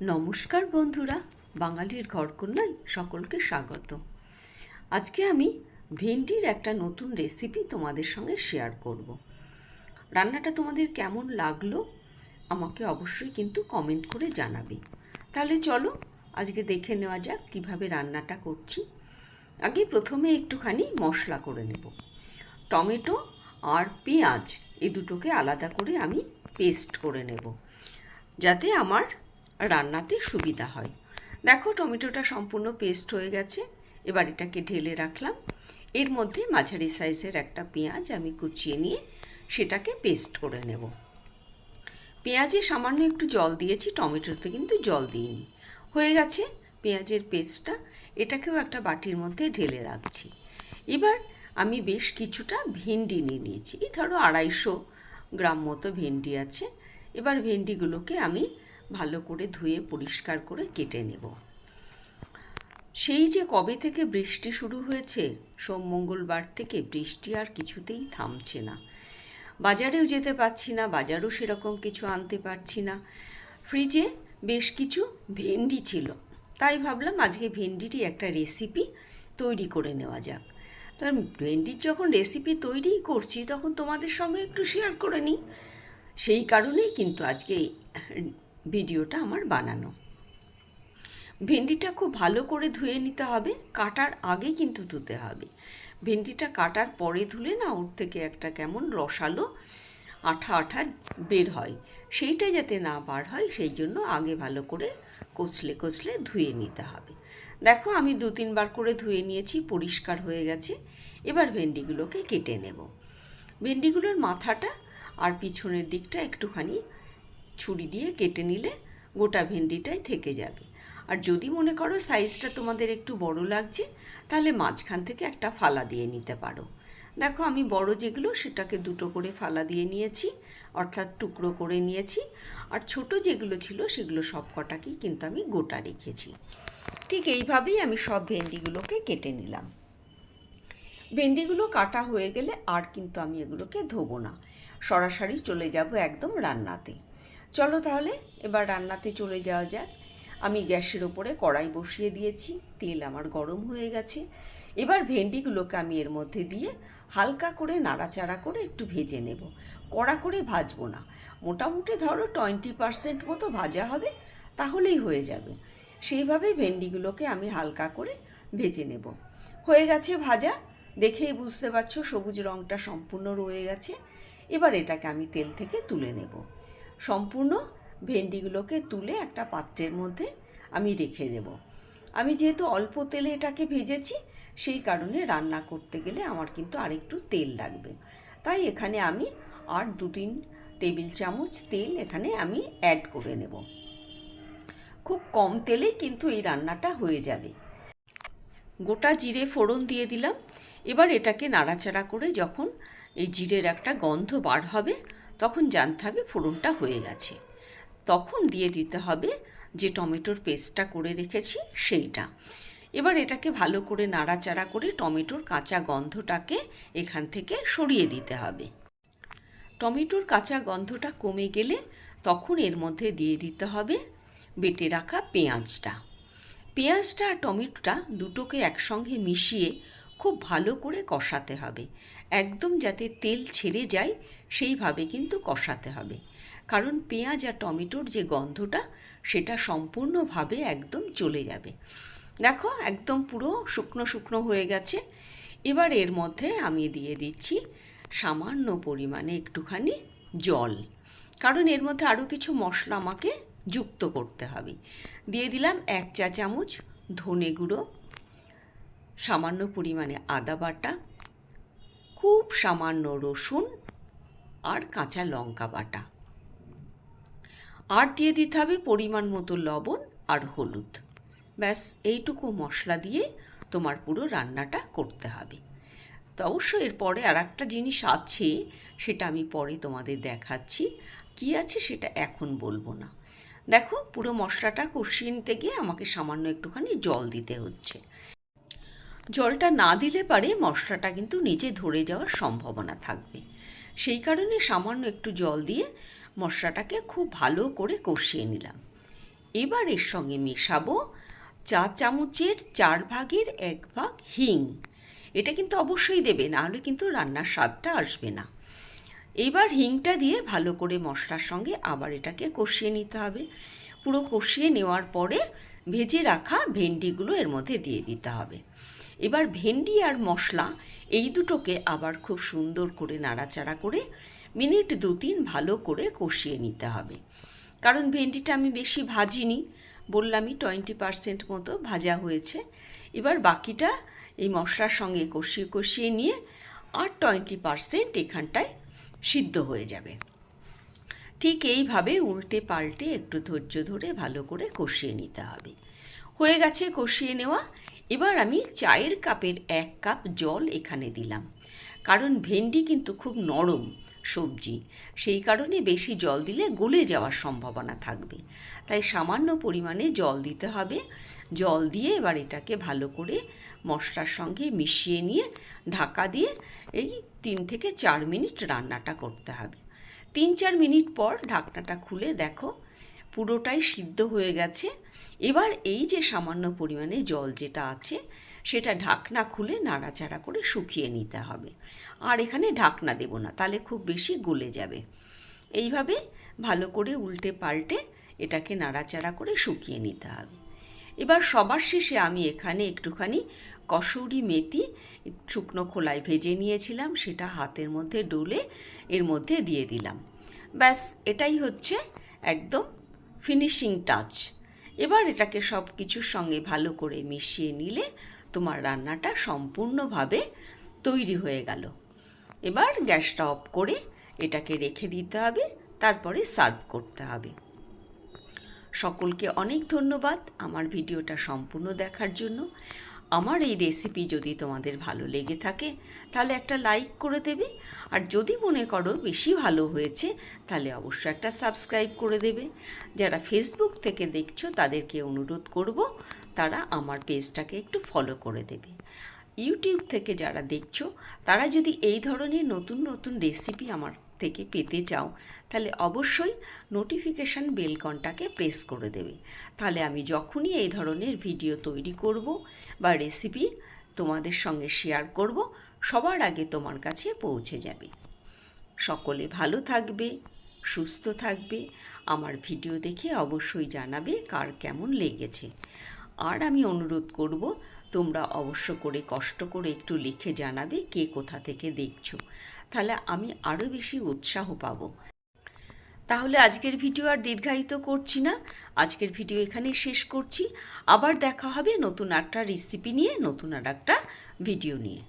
নমস্কার বন্ধুরা, বাঙালির ঘরকন্যায় সকলকে স্বাগত। আজকে আমি ভেন্ডির একটা নতুন রেসিপি তোমাদের সঙ্গে শেয়ার করব। রান্নাটা তোমাদের কেমন লাগল, আমাকে অবশ্যই কিন্তু কমেন্ট করে জানাবে। তাহলে চলো, আজকে দেখে নেওয়া যাক কীভাবে রান্নাটা করছি। আগে প্রথমে একটুখানি মশলা করে নেব। টমেটো আর পেঁয়াজ এই দুটোকে আলাদা করে আমি পেস্ট করে নেব। যাতে আমার রান্নাতে সুবিধা হয়। দেখো, টমেটোটা সম্পূর্ণ পেস্ট হয়ে গেছে। এবার এটাকে ঢেলে রাখলাম। এর মধ্যে মাঝারি সাইজের একটা পেঁয়াজ আমি কুচিয়ে নিয়ে সেটাকে পেস্ট করে নেব। পেঁয়াজে সামান্য একটু জল দিয়েছি, টমেটোতে কিন্তু জল দিইনি। হয়ে গেছে পেঁয়াজের পেস্টটা এটাকেও একটা বাটির মধ্যে ঢেলে রাখছি। এবার আমি বেশ কিছুটা ভেন্ডি নিয়ে নিয়েছি। এই ধরো আড়াইশো গ্রাম মতো ভেন্ডি আছে। এবার ভেন্ডিগুলোকে আমি ভালো করে ধুয়ে, পরিষ্কার করে কেটে নেব। সেই যে কবে থেকে বৃষ্টি শুরু হয়েছে, সোম মঙ্গলবার থেকে বৃষ্টি আর কিছুতেই থামছে না। বাজারেও যেতে পারছি না, বাজারও সেরকম কিছু আনতে পারছি না। ফ্রিজে বেশ কিছু ভেন্ডি ছিল। তাই ভাবলাম আজকে ভেন্ডিরই একটা রেসিপি তৈরি করে নেওয়া যাক। তার ভেন্ডির যখন রেসিপি তৈরি করছি, তখন তোমাদের সঙ্গে একটু শেয়ার করে নিই। সেই কারণেই কিন্তু আজকে ভিডিওটা আমার বানানো। ভেন্ডিটা খুব ভালো করে ধুয়ে নিতে হবে, কাটার আগে কিন্তু ধুতে হবে। ভেন্ডিটা কাটার পরে ধুলে না ওর থেকে একটা কেমন রসালো আঠা আঠা বের হয়। সেইটা যাতে না বার হয়, সেই জন্য আগে ভালো করে কচলে কচলে ধুয়ে নিতে হবে। দেখো আমি দু তিনবার করে ধুয়ে নিয়েছি, পরিষ্কার হয়ে গেছে। এবার ভেন্ডিগুলোকে কেটে নেব। ভেন্ডিগুলোর মাথাটা আর পিছনের দিকটা একটুখানি ছুরি দিয়ে কেটে নিলে গোটা ভেন্ডিটাই থেকে যাবে। আর যদি মনে করো সাইজটা তোমাদের একটু বড় লাগছে, তাহলে মাঝখান থেকে একটা ফালা দিয়ে নিতে পারো। দেখো আমি বড় যেগুলো, সেটাকে দুটো করে ফালা দিয়ে নিয়েছি, অর্থাৎ টুকরো করে নিয়েছি। আর ছোট যেগুলো ছিল, সেগুলো সব কটাকেই কিন্তু আমি গোটা রেখেছি। ঠিক এইভাবেই আমি সব ভেন্ডিগুলোকে কেটে নিলাম। ভেন্ডিগুলো কাটা হয়ে গেলে আর কিন্তু আমি এগুলোকে ধোবো না। সরাসরি চলে যাব একদম রান্নাতে। চলো তাহলে, এবার রান্নাতে চলে যাওয়া যাক। আমি গ্যাসের ওপরে কড়াই বসিয়ে দিয়েছি, তেল আমার গরম হয়ে গেছে। এবার ভেন্ডিগুলোকে আমি এর মধ্যে দিয়ে হালকা করে নাড়াচাড়া করে একটু ভেজে নেব। কড়া করে ভাজবো না। মোটামুটি ধরো টোয়েন্টি পারসেন্ট মতো ভাজা হবে, তাহলেই হয়ে যাবে। সেইভাবেই ভেন্ডিগুলোকে আমি হালকা করে ভেজে নেব। হয়ে গেছে ভাজা। দেখেই বুঝতে পারছ সবুজ রঙটা সম্পূর্ণ রয়ে গেছে। এবার এটাকে আমি তেল থেকে তুলে নেব। সম্পূর্ণ ভেন্ডিগুলোকে তুলে একটা পাত্রের মধ্যে আমি রেখে দেব। আমি যেহেতু অল্প তেলে এটাকে ভেজেছি, সেই কারণে রান্না করতে গেলে আমার কিন্তু আরেকটু তেল লাগবে। তাই এখানে আমি আর দু তিন টেবিল চামচ তেল এখানে আমি অ্যাড করে নেব। খুব কম তেলেই কিন্তু এই রান্নাটা হয়ে যাবে। গোটা জিরে ফোড়ন দিয়ে দিলাম। এবার এটাকে নাড়াচাড়া করে যখন এই জিরের একটা গন্ধ বার হবে তখন জানতে হবে ফোড়নটা হয়ে গেছে। তখন দিয়ে দিতে হবে যে টমেটোর পেস্টটা করে রেখেছি সেইটা। এবার এটাকে ভালো করে নাড়াচাড়া করে টমেটোর কাঁচা গন্ধটাকে এখান থেকে সরিয়ে দিতে হবে। টমেটোর কাঁচা গন্ধটা কমে গেলে তখন এর মধ্যে দিয়ে দিতে হবে বেটে রাখা পেঁয়াজটা। পেঁয়াজটা আর টমেটোটা দুটোকে একসঙ্গে মিশিয়ে খুব ভালো করে কষাতে হবে। একদম যাতে তেল ছেড়ে যায় সেইভাবে কিন্তু কষাতে হবে। কারণ পেঁয়াজ আর টমেটোর যে গন্ধটা, সেটা সম্পূর্ণভাবে একদম চলে যাবে। দেখো, একদম পুরো শুকনো শুকনো হয়ে গেছে। এবার এর মধ্যে আমি দিয়ে দিচ্ছি সামান্য পরিমাণে একটুখানি জল। কারণ এর মধ্যে আরও কিছু মশলা আমাকে যুক্ত করতে হবে। দিয়ে দিলাম এক চা চামচ ধনে গুঁড়ো, সামান্য পরিমাণে আদা বাটা, খুব সামান্য রসুন আর কাঁচা লঙ্কা বাটা। আর দিয়ে দিতে হবে পরিমাণ মতো লবণ আর হলুদ। ব্যাস, এইটুকু মশলা দিয়ে তোমার পুরো রান্নাটা করতে হবে। তো অবশ্য এরপরে আর একটা জিনিস আছে, সেটা আমি পরে তোমাদের দেখাচ্ছি। কি আছে সেটা এখন বলব না। দেখো, পুরো মশলাটা কষিয়ে নিতে গিয়ে আমাকে সামান্য একটুখানি জল দিতে হচ্ছে। জলটা না দিলে পারে মশলাটা কিন্তু নিচে ধরে যাওয়ার সম্ভাবনা থাকবে। সেই কারণে সামান্য একটু জল দিয়ে মশলাটাকে খুব ভালো করে কষিয়ে নিলাম। এবার এর সঙ্গে মেশাবো চা চামচের চার ভাগের এক ভাগ হিং। এটা কিন্তু অবশ্যই দেবে, নাহলে কিন্তু রান্নার স্বাদটা আসবে না। এবার হিংটা দিয়ে ভালো করে মশলার সঙ্গে আবার এটাকে কষিয়ে নিতে হবে। পুরো কষিয়ে নেওয়ার পরে ভেজে রাখা ভেন্ডিগুলো এর মধ্যে দিয়ে দিতে হবে। এবার ভেন্ডি আর মশলা, এই দুটোকে আবার খুব সুন্দর করে নাড়াচাড়া করে মিনিট দু তিন ভালো করে কষিয়ে নিতে হবে। কারণ ভেন্ডিটা আমি বেশি ভাজিনি, বললামই টোয়েন্টি পারসেন্ট মতো ভাজা হয়েছে। এবার বাকিটা এই মশলার সঙ্গে কষিয়ে কষিয়ে নিয়ে আর টোয়েন্টি পারসেন্ট এখানটায় সিদ্ধ হয়ে যাবে। ঠিক এইভাবে উল্টে পাল্টে একটু ধৈর্য ধরে ভালো করে কষিয়ে নিতে হবে। হয়ে গেছে কষিয়ে নেওয়া। এবার আমি চায়ের কাপের এক কাপ জল এখানে দিলাম। কারণ ভেন্ডি কিন্তু খুব নরম সবজি, সেই কারণে বেশি জল দিলে গলে যাওয়ার সম্ভাবনা থাকবে। তাই সামান্য পরিমাণে জল দিতে হবে। জল দিয়ে এবার এটাকে ভালো করে মশলার সঙ্গে মিশিয়ে নিয়ে ঢাকা দিয়ে এই তিন থেকে চার মিনিট রান্নাটা করতে হবে। তিন চার মিনিট পর ঢাকনাটা খুলে দেখো, পুরোটাই সিদ্ধ হয়ে গেছে। এবার এই যে সামান্য পরিমাণে জল যেটা আছে, সেটা ঢাকনা খুলে নাড়াচাড়া করে শুকিয়ে নিতে হবে। আর এখানে ঢাকনা দেব না, তাহলে খুব বেশি গলে যাবে। এইভাবে ভালো করে উল্টে পাল্টে এটাকে নাড়াচাড়া করে শুকিয়ে নিতে হবে। এবার সবার শেষে আমি এখানে একটুখানি কসৌরি মেথি, শুকনো খোলায় ভেজে নিয়েছিলাম, সেটা হাতের মধ্যে ডলে এর মধ্যে দিয়ে দিলাম। ব্যাস, এটাই হচ্ছে একদম ফিনিশিং টাচ এবার এটাকে সব কিছুর সঙ্গে ভালো করে মিশিয়ে নিলে তোমার রান্নাটা সম্পূর্ণভাবে তৈরি হয়ে গেল। এবার গ্যাসটা অফ করে এটাকে রেখে দিতে হবে, তারপরে সার্ভ করতে হবে। সকলকে অনেক ধন্যবাদ আমার ভিডিওটা সম্পূর্ণ দেখার জন্য। আমার এই রেসিপি যদি তোমাদের ভালো লেগে থাকে, তাহলে একটা লাইক করে দেবে। আর যদি মনে করো বেশি ভালো হয়েছে, তাহলে অবশ্যই একটা সাবস্ক্রাইব করে দেবে। যারা ফেসবুক থেকে দেখছ, তাদেরকে অনুরোধ করব, তারা আমার পেজটাকে একটু ফলো করে দেবে। ইউটিউব থেকে যারা দেখছ, তারা যদি এই ধরনের নতুন নতুন রেসিপি আমার থেকে পেতে চাও, তাহলে অবশ্যই নোটিফিকেশান বেলকনটাকে প্রেস করে দেবে। তাহলে আমি যখনই এই ধরনের ভিডিও তৈরি করব বা রেসিপি তোমাদের সঙ্গে শেয়ার করব, সবার আগে তোমার কাছে পৌঁছে যাবে। সকলে ভালো থাকবে, সুস্থ থাকবে। আমার ভিডিও দেখে অবশ্যই জানাবে কার কেমন লেগেছে। আর আমি অনুরোধ করব তোমরা অবশ্য করে কষ্ট করে একটু লিখে জানাবে কে কোথা থেকে দেখছ। তাহলে আমি আরও বেশি উৎসাহ পাব। তাহলে আজকের ভিডিও আর দীর্ঘায়িত করছি না। আজকের ভিডিও এখানে শেষ করছি। আবার দেখা হবে নতুন একটা রেসিপি নিয়ে, নতুন আর একটা ভিডিও নিয়ে।